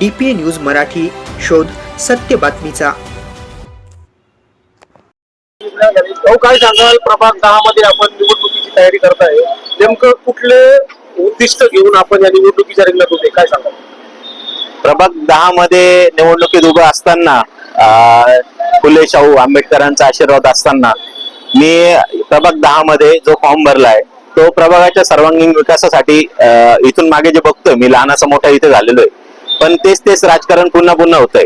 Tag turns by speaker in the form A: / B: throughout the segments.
A: D P news Marathi शोध सत्य बातमीचा.
B: काय सांगाल? प्रभाग दहा मध्ये आपण निवडणुकीची तयारी करताय. नेमकं कुठले उद्दिष्ट घेऊन आपण या निवडणुकीच्या रिंगणात होते काय सांगाल?
C: प्रभाग दहा मध्ये निवडणुकीत उभं असताना फुले शाहू आंबेडकरांचा आशीर्वाद असताना मी प्रभाग दहा मध्ये जो फॉर्म भरलाय तो प्रभागाच्या सर्वांगीण विकासासाठी इथून मागे जे बघतोय मी लहानाचा मोठा इथे झालेलो आहे. पण तेच तेच राजकारण पुन्हा पुन्हा होतंय.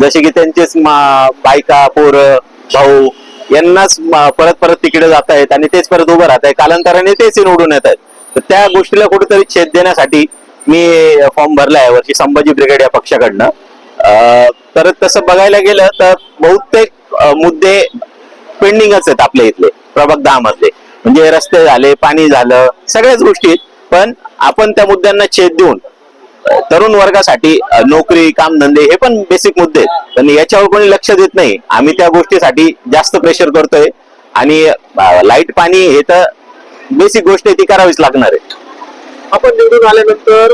C: जसे की त्यांचेच मा- बायका पोरं भाऊ यांनाच परत परत तिकडे जात आहेत आणि तेच परत उभं राहत आहे कालांतराने तेच निवडून येत आहेत तर त्या गोष्टीला कुठेतरी छेद देण्यासाठी मी फॉर्म भरला आहे वर्षी संभाजी ब्रिगेड या पक्षाकडनं. तर तसं बघायला गेलं तर बहुतेक मुद्दे पेंडिंगच आहेत आपल्या इथले. प्रभाग दहा मधले. म्हणजे रस्ते झाले पाणी झालं सगळ्याच गोष्टी आहेत. पण आपण त्या मुद्द्यांना छेद देऊन तरुण वर्गासाठी नोकरी कामधंदे हे पण बेसिक मुद्दे आहेत. पण याच्यावर कोणी लक्ष देत नाही. आम्ही त्या गोष्टीसाठी जास्त प्रेशर करतोय. आणि लाइट पाणी हे तर बेसिक गोष्ट आहे ती करावीच लागणार आहे.
B: आपण निवडून आल्यानंतर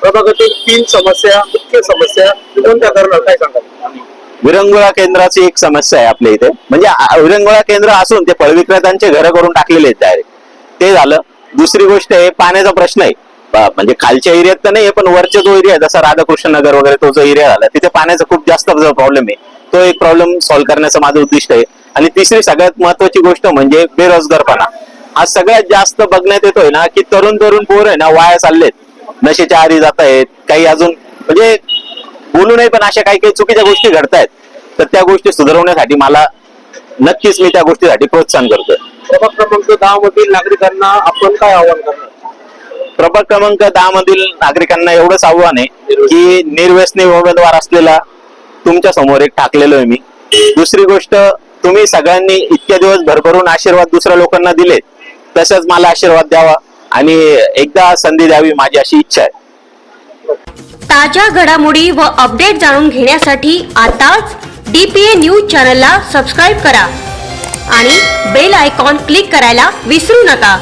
B: प्रभागातील तीन समस्या मुख्य समस्या कोणत्या करणार काय सांगाल?
C: विरंगुळा केंद्राची एक समस्या आहे आपल्या इथे. म्हणजे विरंगुळा केंद्र असून ते फळविक्रेत्यांचे घर करून टाकलेले आहेत डायरेक्ट ते झालं. दुसरी गोष्ट आहे पाण्याचा प्रश्न आहे. म्हणजे खालच्या एरियात तर नाही पण वरच्या जो एरिया आहे जसा राधाकृष्ण नगर वगैरे तो जो एरिया झाला तिथे पाण्याचा खूप जास्त जो प्रॉब्लेम आहे तो एक प्रॉब्लेम सॉल्व्ह करण्याचं माझं उद्दिष्ट आहे. आणि तिसरी सगळ्यात महत्वाची गोष्ट म्हणजे बेरोजगारपणा. हा सगळ्यात जास्त बघण्यात येतोय ना की तरुण तरुण पोर आहे ना वाया चाललेत. नशेच्या आरी जात आहेत काही अजून म्हणजे बोलू नये पण अशा काही काही चुकीच्या गोष्टी घडतायत. तर त्या गोष्टी सुधारवण्यासाठी मला नक्कीच मी त्या गोष्टीसाठी प्रोत्साहन करतोय.
B: प्रभाग क्रमांक दहा मधील नागरिकांना आपण काय आव्हान करणार?
C: प्रभाग क्रमांक दहा मधील नागरिकांना एवढंच आव्हान आहे की निर्व्यसनी उमेदवार असलेला तुमच्यासमोर एक टाकलेलो आहे मी. दुसरी गोष्ट तुम्ही सगळ्यांनी इतक्या दिवस भरभरून आशीर्वाद दुसऱ्या लोकांना दिले तसंच मला आशीर्वाद द्यावा आणि एकदा संधी द्यावी माझी अशी इच्छा आहे.
D: ताज्या घडामोडी व अपडेट जाणून घेण्यासाठी आताच डीपीए न्यूज चॅनलला सबस्क्राईब करा आणि बेल आयकॉन क्लिक करायला विसरू नका.